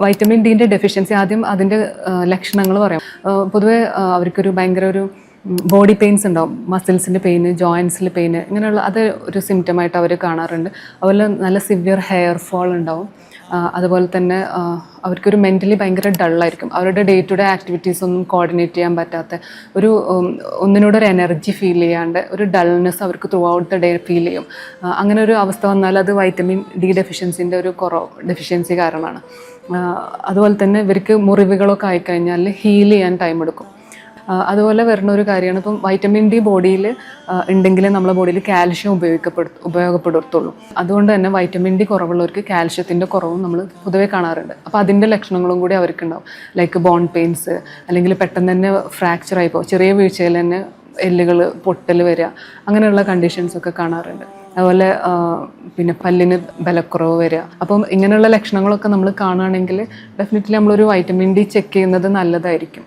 Vitamin ഡിന്റെ deficiency ആദ്യം അതിന്റെ ലക്ഷണങ്ങൾ പറയാം. പൊതുവേ അവർക്കൊരു ഭയങ്കര ഒരു ബോഡി പെയിൻസ് ഉണ്ടാവും. മസിൽസിന്റെ പെയിന് ജോയിൻസിൽ പെയിന് ഇങ്ങനെയുള്ള അത് ഒരു സിംറ്റമായിട്ട് അവർ കാണാറുണ്ട്. അതുപോലെ നല്ല സിവിയർ ഹെയർ ഫോൾ ഉണ്ടാവും. അതുപോലെ തന്നെ അവർക്കൊരു മെന്റലി ഭയങ്കര ഡള്ളായിരിക്കും. അവരുടെ ഡേ ടു ഡേ ആക്ടിവിറ്റീസ് ഒന്നും കോർഡിനേറ്റ് ചെയ്യാൻ പറ്റാത്ത ഒരു ഒന്നിനോടൊരു എനർജി ഫീൽ ചെയ്യാണ്ട് ഒരു ഡൾനെസ് അവർക്ക് throughout the day feel ചെയ്യും. അങ്ങനെ ഒരു അവസ്ഥ വന്നാൽ അത് വൈറ്റമിൻ ഡി ഡെഫിഷ്യൻസിന്റെ ഒരു കുറവ് ഡെഫിഷ്യൻസി കാരണമാണ്. അതുപോലെ തന്നെ ഇവർക്ക് മുറിവുകളൊക്കെ ആയിക്കഴിഞ്ഞാൽ ഹീൽ ചെയ്യാൻ ടൈം എടുക്കും. അതുപോലെ വരുന്ന ഒരു കാര്യമാണ് ഇപ്പം വൈറ്റമിൻ ഡി ബോഡിയിൽ ഉണ്ടെങ്കിലേ നമ്മളെ ബോഡിയിൽ കാൽഷ്യം ഉപയോഗിക്കപ്പെടു ഉപയോഗപ്പെടുത്തുള്ളൂ. അതുകൊണ്ട് തന്നെ വൈറ്റമിൻ ഡി കുറവുള്ളവർക്ക് കാൽഷ്യത്തിന്റെ കുറവും നമ്മൾ പൊതുവെ കാണാറുണ്ട്. അപ്പോൾ അതിന്റെ ലക്ഷണങ്ങളും കൂടി അവർക്ക് ഉണ്ടാവും. ലൈക്ക് ബോൺ പെയിൻസ് അല്ലെങ്കിൽ പെട്ടെന്ന് തന്നെ ഫ്രാക്ചർ ആയിപ്പോൾ ചെറിയ വീഴ്ചയിൽ തന്നെ എല്ലുകൾ പൊട്ടൽ വരിക അങ്ങനെയുള്ള കണ്ടീഷൻസൊക്കെ കാണാറുണ്ട്. അതുപോലെ പിന്നെ പല്ലിന് ബലക്കുറവ് വരിക. അപ്പം ഇങ്ങനെയുള്ള ലക്ഷണങ്ങളൊക്കെ നമ്മൾ കാണുകയാണെങ്കിൽ ഡെഫിനറ്റ്ലി നമ്മളൊരു വൈറ്റമിൻ ഡി ചെക്ക് ചെയ്യുന്നത് നല്ലതായിരിക്കും.